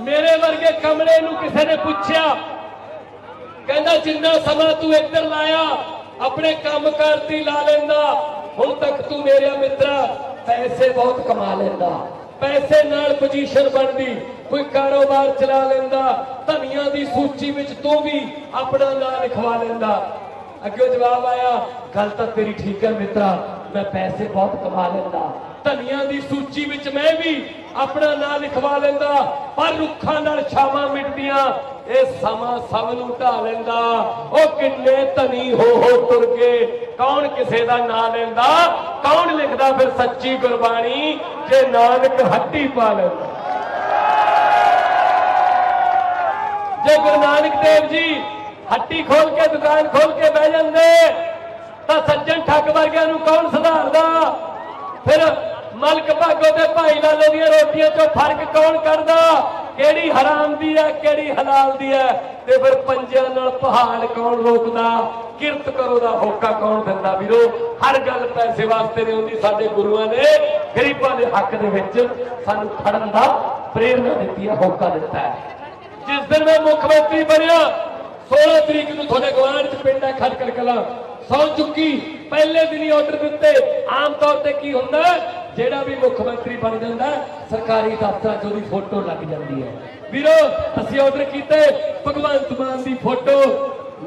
ਮੇਰੇ ਵਰਗੇ ਕਮਲੇ ਨੂੰ ਕਿਸੇ ਨੇ ਪੁੱਛਿਆ? ਕਹਿੰਦਾ, ਜਿੰਨਾ ਸਮਾਂ ਤੂੰ ਇੱਧਰ ਲਾਇਆ, ਆਪਣੇ ਕੰਮ ਕਰਤੀ ਲਾ ਲੈਂਦਾ। ਹੁਣ ਤੱਕ ਤੂੰ ਮੇਰੇ ਮਿੱਤਰਾ, ਪੈਸੇ ਬਹੁਤ ਕਮਾ ਲੈਂਦਾ। ਪੈਸੇ ਨਾਲ ਪੋਜੀਸ਼ਨ ਬਣਦੀ। ਕੋਈ ਕਾਰੋਬਾਰ ਚਲਾ ਲੈਂਦਾ। ਧਨੀਆਂ ਦੀ ਸੂਚੀ ਵਿੱਚ ਤੂੰ ਵੀ ਆਪਣਾ ਨਾਂ ਲਿਖਵਾ ਲੈਂਦਾ। ਅੱਗੇ ਜਵਾਬ ਆਇਆ, ਗੱਲ ਤਾਂ ਤੇਰੀ ਠੀਕ ਹੈ ਮਿੱਤਰਾ, ਮੈਂ ਪੈਸੇ ਬਹੁਤ ਕਮਾ ਲੈਂਦਾ। ਧਨੀਆਂ ਦੀ ਸੂਚੀ ਵਿੱਚ ਮੈਂ ਵੀ ਆਪਣਾ ਨਾਂ ਲਿਖਵਾ ਲੈਂਦਾ, ਪਰ ਰੁੱਖਾਂ ਨਾਲ ਛਾਵਾਂ ਮਿਟਦੀਆਂ, ਇਹ ਸਮਾਂ ਸਭ ਨੂੰ ਢਾ ਲੈਂਦਾ। ਉਹ ਕਿੰਨੇ ਧਨੀ ਹੋ ਹੋ ਤੁਰ ਕੇ, ਕੌਣ ਕਿਸੇ ਦਾ ਨਾਂ ਲੈਂਦਾ? ਕੌਣ ਲਿਖਦਾ ਫਿਰ ਸੱਚੀ ਗੁਰਬਾਣੀ? ਜੇ ਨਾਨਕ ਹੱਟੀ ਪਾ ਲੈਂਦਾ। ਜੇ ਗੁਰੂ ਨਾਨਕ ਦੇਵ ਜੀ ਹੱਟੀ ਖੋਲ ਕੇ, ਦੁਕਾਨ ਖੋਲ ਕੇ ਬਹਿ ਜਾਂਦੇ, ਤਾਂ ਸੱਜਣ ਠੱਗ ਵਰਗਿਆਂ ਨੂੰ ਕੌਣ ਸੁਧਾਰਦਾ? ਫਿਰ ਮਲਕ ਭਾਗੋ ਤੇ ਭਾਈ ਲਾਲੋ ਦੀਆਂ ਰੋਟੀਆਂ ਚੋਂ ਫ਼ਰਕ ਕੌਣ ਕਰਦਾ ਕਿਹੜੀ ਹਰਾਮ ਦੀ ਹੈ, ਕਿਹੜੀ ਹਲਾਲ ਦੀ ਹੈ? ਤੇ ਫਿਰ ਪੰਜਿਆਂ ਨਾਲ ਪਹਾੜ ਕੌਣ ਰੋਕਦਾ? ਕਿਰਤ ਕਰੋ ਦਾ ਹੋਕਾ ਕੌਣ ਦਿੰਦਾ ਵੀਰੋ? ਹਰ ਗੱਲ ਪੈਸੇ ਵਾਸਤੇ ਨਹੀਂ ਹੁੰਦੀ, ਸਾਡੇ ਗੁਰੂਆਂ ਨੇ ਗਰੀਬਾਂ ਦੇ ਹੱਕ ਦੇ ਵਿੱਚ ਸਾਨੂੰ ਖੜਨ ਦਾ ਪ੍ਰੇਰਨਾ ਦਿੱਤੀ ਹੈ, ਹੋਕਾ ਦਿੱਤਾ ਹੈ। ਜਿਸ ਦਿਨ ਮੈਂ ਮੁੱਖ ਮੰਤਰੀ ਬਣਿਆ 16 ਤਰੀਕ ਨੂੰ ਤੁਹਾਡੇ ਗਵਾਂਢ ਚ ਪਿੰਡ ਹੈ ਖਟਕੜ ਕਲਾਂ। ਸੌ ਚੁੱਕੀ, ਪਹਿਲੇ ਦਿਨ ਹੀ ਆਰਡਰ ਦਿੱਤੇ। ਆਮ ਤੌਰ ਤੇ ਕੀ ਹੁੰਦਾ? ਜਿਹੜਾ ਵੀ ਮੁੱਖ ਮੰਤਰੀ ਬਣ ਜਾਂਦਾ ਸਰਕਾਰੀ ਦਫ਼ਤਰਾਂ 'ਚ ਉਹਦੀ ਫੋਟੋ ਲੱਗ ਜਾਂਦੀ ਹੈ। ਵੀਰੋ, ਅਸੀਂ ਆਰਡਰ ਕੀਤੇ, ਭਗਵੰਤ ਮਾਨ ਦੀ ਫੋਟੋ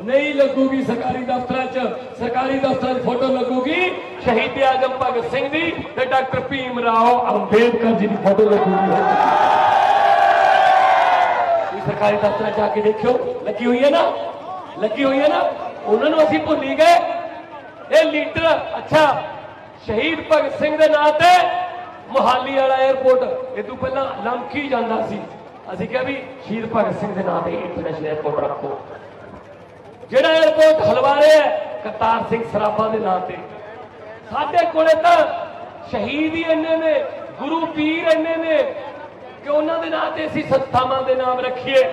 ਨਹੀਂ ਲੱਗੂਗੀ ਸਰਕਾਰੀ ਦਫ਼ਤਰਾਂ 'ਚ। ਸਰਕਾਰੀ ਦਫ਼ਤਰਾਂ 'ਚ ਫੋਟੋ ਲੱਗੂਗੀ ਸ਼ਹੀਦ ਆਜ਼ਮ ਭਗਤ ਸਿੰਘ ਦੀ ਤੇ ਡਾਕਟਰ ਭੀਮ ਰਾਓ ਅੰਬੇਦਕਰ ਜੀ ਦੀ ਫੋਟੋ ਲੱਗੂਗੀ। ਸਰਕਾਰੀ ਦਫ਼ਤਰਾਂ 'ਚ ਜਾ ਕੇ ਦੇਖਿਓ, ਲੱਗੀ ਹੋਈ ਹੈ ਨਾ? ਲੱਗੀ ਹੋਈ ਹੈ ਨਾ? ਉਹਨਾਂ ਨੂੰ ਅਸੀਂ ਭੁੱਲੀ ਗਏ। ਇਹ ਲੀਡਰ, ਅੱਛਾ ਸ਼ਹੀਦ ਭਗਤ ਸਿੰਘ ਦੇ ਨਾਂ ਤੇ ਮੁਹਾਲੀ ਵਾਲਾ 에어ਪੋਰਟ ਇਹ ਤੋਂ ਪਹਿਲਾਂ ਲੰਕੀ ਜਾਂਦਾ ਸੀ। ਅਸੀਂ ਕਿਹਾ ਵੀ ਸ਼ਹੀਦ ਭਗਤ ਸਿੰਘ ਦੇ ਨਾਂ ਤੇ ਇੰਟਰਨੈਸ਼ਨਲ 에어ਪੋਰਟ ਰੱਖੋ। ਜਿਹੜਾ 에어ਪੋਰਟ ਹਲਵਾਰੇ ਹੈ, ਕਰਤਾਰ ਸਿੰਘ ਸਰਾਭਾ ਦੇ ਨਾਂ ਤੇ। ਸਾਡੇ ਕੋਲੇ ਤਾਂ ਸ਼ਹੀਦ ਹੀ ਇੰਨੇ ਨੇ, ਗੁਰੂ ਪੀਰ ਇੰਨੇ ਨੇ ਕਿ ਉਹਨਾਂ ਦੇ ਨਾਂ ਤੇ ਅਸੀਂ ਸੰਸਥਾਵਾਂ ਦੇ ਨਾਮ ਰੱਖੀਏ।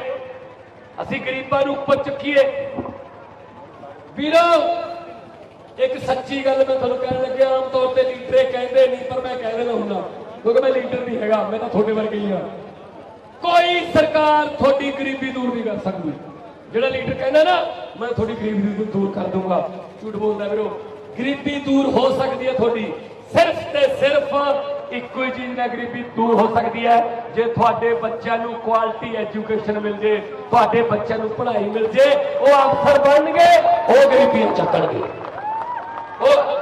ਅਸੀਂ ਗਰੀਬਾਂ ਨੂੰ ਉੱਪਰ ਚੱਕੀਏ। ਵੀਰੋ ਇੱਕ ਸੱਚੀ ਗੱਲ ਮੈਂ ਤੁਹਾਨੂੰ ਕਹਿਣ ਲੱਗਿਆ, ਆਮ ਤੌਰ ਤੇ ਲੀਡਰ ਇਹ ਕਹਿੰਦੇ ਨਹੀਂ, ਪਰ ਮੈਂ ਕਹਿ ਦੇਣਾ ਹੁੰਦਾ, ਕਿਉਂਕਿ ਮੈਂ ਲੀਡਰ ਨਹੀਂ ਹੈਗਾ, ਮੈਂ ਤਾਂ ਤੁਹਾਡੇ ਵਰਗਾ ਹੀ ਆ ਕੋਈ ਸਰਕਾਰ ਤੁਹਾਡੀ ਗਰੀਬੀ ਦੂਰ ਨਹੀਂ ਕਰ ਸਕਦੀ। ਜਿਹੜਾ ਲੀਡਰ ਕਹਿੰਦਾ ਨਾ, ਮੈਂ ਤੁਹਾਡੀ ਗਰੀਬੀ ਦੂਰ- ਦੂਰ ਕਰ ਦੂੰਗਾ ਝੂਠ ਬੋਲਦਾ ਵੀਰੋ, ਗਰੀਬੀ ਦੂਰ ਹੋ ਸਕਦੀ ਹੈ ਤੁਹਾਡੀ। ਸਿਰਫ ਤੇ ਸਿਰਫ ਇੱਕੋ ਹੀ ਚੀਜ਼ ਨਾਲ ਗਰੀਬੀ ਦੂਰ ਹੋ ਸਕਦੀ ਹੈ। ਜੇ ਤੁਹਾਡੇ ਬੱਚਿਆਂ ਨੂੰ ਕੁਆਲਿਟੀ ਐਜੂਕੇਸ਼ਨ ਮਿਲ ਜੇ, ਤੁਹਾਡੇ ਬੱਚਿਆਂ ਨੂੰ ਪੜ੍ਹਾਈ ਮਿਲ ਜੇ, ਉਹ ਅਫਸਰ ਬਣਨਗੇ, ਉਹ ਗਰੀਬੀ ਚੱਕਣਗੇ।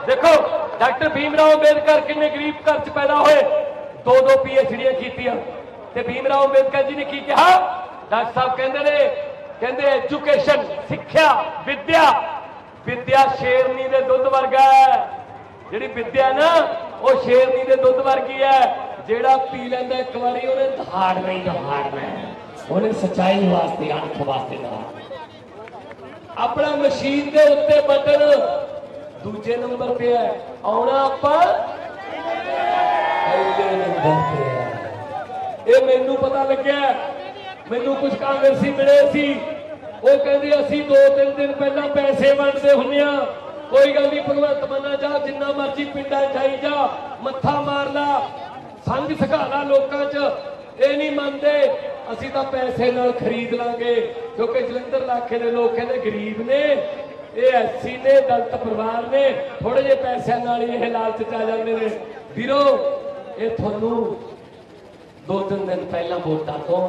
ਦੇਖੋ, ਡਾਕਟਰ ਭੀਮਰਾਓ ਅੰਬੇਦਕਰ ਕਿੰਨੇ ਗਰੀਬ ਘਰ ਚ ਪੈਦਾ ਹੋਏ। ਦੋ ਦੋ ਪੀਐਚਡੀਆਂ ਕੀਤੀਆਂ। ਤੇ ਭੀਮਰਾਓ ਅੰਬੇਦਕਰ ਜੀ ਨੇ ਕੀ ਕਿਹਾ? ਡਾਕਟਰ ਸਾਹਿਬ ਕਹਿੰਦੇ ਨੇ, ਕਹਿੰਦੇ ਐਜੂਕੇਸ਼ਨ ਸਿੱਖਿਆ, ਵਿੱਦਿਆ ਵਿੱਦਿਆ ਸ਼ੇਰਨੀ ਦੇ ਦੁੱਧ ਵਰਗਾ ਹੈ। ਜਿਹੜੀ ਵਿੱਦਿਆ ਨਾ, ਉਹ ਸ਼ੇਰਨੀ ਦੇ ਦੁੱਧ ਵਰਗੀ ਹੈ। ਜਿਹੜਾ ਪੀ ਲੈਂਦਾ ਇੱਕ ਵਾਰੀ, ਉਹਨੇ ਦਹਾੜਨਾ ਹੀ। ਦਹਾੜਨਾ ਉਹਨੇ ਸਚਾਈ ਵਾਸਤੇ, ਅਣਖ ਵਾਸਤੇ ਦਹਾੜਨਾ ਆਪਣਾ ਮਸ਼ੀਨ ਦੇ ਉੱਤੇ ਬਟਨ ਦੂਜੇ ਨੰਬਰ ਤੇ ਹੈ। ਆਉਣਾ ਆਪਾਂ ਪਹਿਲੇ ਨੰਬਰ ਤੇ ਹੈ। ਇਹ ਮੈਨੂੰ ਪਤਾ ਲੱਗਿਆ। ਮੈਨੂੰ ਕੁਝ ਕਾਂਗਰਸੀ ਮਿਲੇ ਸੀ। ਉਹ ਕਹਿੰਦੇ, ਅਸੀਂ ਦੋ ਤਿੰਨ ਦਿਨ ਪਹਿਲਾਂ ਪੈਸੇ ਵੰਡਦੇ ਹੁੰਨੇ ਆ ਕੋਈ ਗੱਲ ਨਹੀਂ, ਭਗਵੰਤ ਮੰਨਾ ਜਾ, ਜਿੰਨਾ ਮਰਜ਼ੀ ਪਿੰਡਾਂ 'ਚ ਜਾਈ ਜਾ, ਮੱਥਾ ਮਾਰ ਲਾ, ਸੰਗ ਸਖਾਲਾ ਲੋਕਾਂ 'ਚ। ਇਹ ਨਹੀਂ ਮੰਨਦੇ, ਅਸੀਂ ਤਾਂ ਪੈਸੇ ਨਾਲ ਖਰੀਦ ਲਾਂਗੇ। ਕਿਉਂਕਿ ਜਲੰਧਰ ਇਲਾਕੇ ਦੇ ਲੋਕ ਕਹਿੰਦੇ, ਗਰੀਬ ਨੇ ਇਹ ਐਸੀ ਨੇ ਦਲਤ ਪਰਿਵਾਰ ਨੇ ਥੋੜੇ ਜਿਹੇ ਪੈਸਿਆਂ ਨਾਲ ਹੀ ਇਹ ਲਾਲਚ ਚ ਆ ਜਾਂਦੇ ਨੇ। ਵੀਰੋ, ਇਹ ਤੁਹਾਨੂੰ ਦੋ ਤਿੰਨ ਦਿਨ ਪਹਿਲਾਂ ਵੋਟਾਂ ਤੋਂ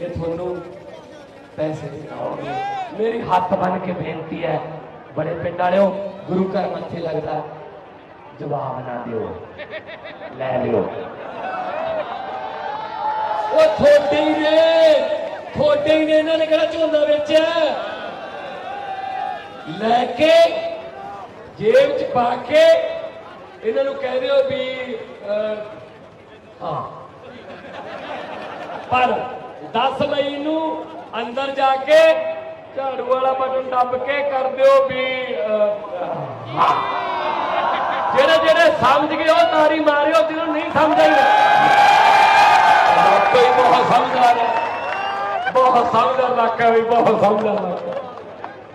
ਇਹ ਤੁਹਾਨੂੰ ਪੈਸੇ ਦਿਖਾਉਣਗੇ। ਮੇਰੀ ਹੱਥ ਬੰਨ ਕੇ ਬੇਨਤੀ ਹੈ, ਬੜੇ ਪਿੰਡ ਵਾਲਿਓ, ਗੁਰੂ ਘਰ ਮੱਥੇ ਲੱਗਦਾ, ਜਵਾਬ ਨਾ ਦਿਓ। ਲੈ ਲਿਓ। ਉਹ ਥੋੜੇ ਨੇ ਥੋੜੇ ਹੀ ਨੇ ਇਹਨਾਂ ਨੇ ਕਿਹੜਾ ਝੋਨਾ ਵੇਚਿਆ? ਲੈ ਕੇ ਜੇਬ ਚ ਪਾ ਕੇ ਇਹਨਾਂ ਨੂੰ ਕਹਿ ਦਿਓ ਵੀ ਹਾਂ। ਪਰ 10 ਮਈ ਨੂੰ ਅੰਦਰ ਜਾ ਕੇ ਝਾੜੂ ਵਾਲਾ ਬਟਨ ਦੱਬ ਕੇ ਕਰ ਦਿਓ ਵੀ ਜਿਹੜੇ ਜਿਹੜੇ ਸਮਝ ਗਏ ਉਹ ਤਾਰੀ ਮਾਰਿਓ, ਜਿਹਨੂੰ ਨਹੀਂ ਸਮਝ ਆਈ। ਕੋਈ ਬਹੁਤ ਸਮਝ ਆ ਰਿਹਾ। ਬਹੁਤ ਸਮਝਦਾਰ ਇਲਾਕਾ ਵੀ ਬਹੁਤ ਸਮਝਦਾਰ ਇਲਾਕਾ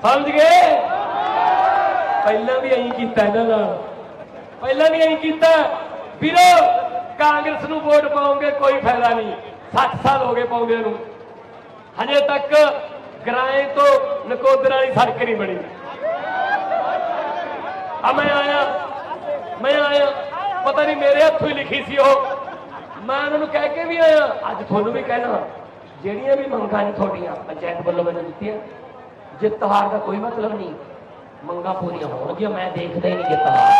ਸਮਝ ਗਏ? ਪਹਿਲਾਂ ਵੀ ਐਂ ਕੀਤਾ ਇਹਨਾਂ ਨਾਲ। ਪਹਿਲਾਂ ਵੀ ਐਂ ਕੀਤਾ। ਵੀਰੋ, ਕਾਂਗਰਸ ਨੂੰ ਵੋਟ ਪਾਉਂਗੇ ਕੋਈ ਫਾਇਦਾ ਨਹੀਂ। 60 ਸਾਲ ਹੋ ਗਏ ਪਾਉਂਦੇ ਨੂੰ। ਹਜੇ ਤੱਕ ਗਰਾਏ ਤੋਂ ਨਕੋਦਰ ਵਾਲੀ ਸੜਕ ਨਹੀਂ ਬਣੀ। ਆ ਮੈਂ ਆਇਆ। ਮੈਂ ਆਇਆ। ਪਤਾ ਨਹੀਂ ਮੇਰੇ ਹੱਥੋਂ ਹੀ ਲਿਖੀ ਸੀ ਉਹ। ਮੈਂ ਉਹਨਾਂ ਨੂੰ ਕਹਿ ਕੇ ਵੀ ਆਇਆ। ਅੱਜ ਤੁਹਾਨੂੰ ਵੀ ਕਹਿਣਾ। ਜਿਹੜੀਆਂ ਵੀ ਮੰਗਾਂ ਨੇ ਤੁਹਾਡੀਆਂ, ਪੰਚਾਇਤ ਵੱਲੋਂ ਮੈਨੂੰ ਦਿੱਤੀਆਂ। ਜਿੱਤ ਹਾਰ ਦਾ ਕੋਈ ਮਤਲਬ ਨਹੀਂ, ਮੰਗਾਂ ਪੂਰੀਆਂ ਹੋਣਗੀਆਂ, ਮੈਂ ਦੇਖਦਾ ਹੀ ਨਹੀਂ ਜਿੱਤ ਹਾਰ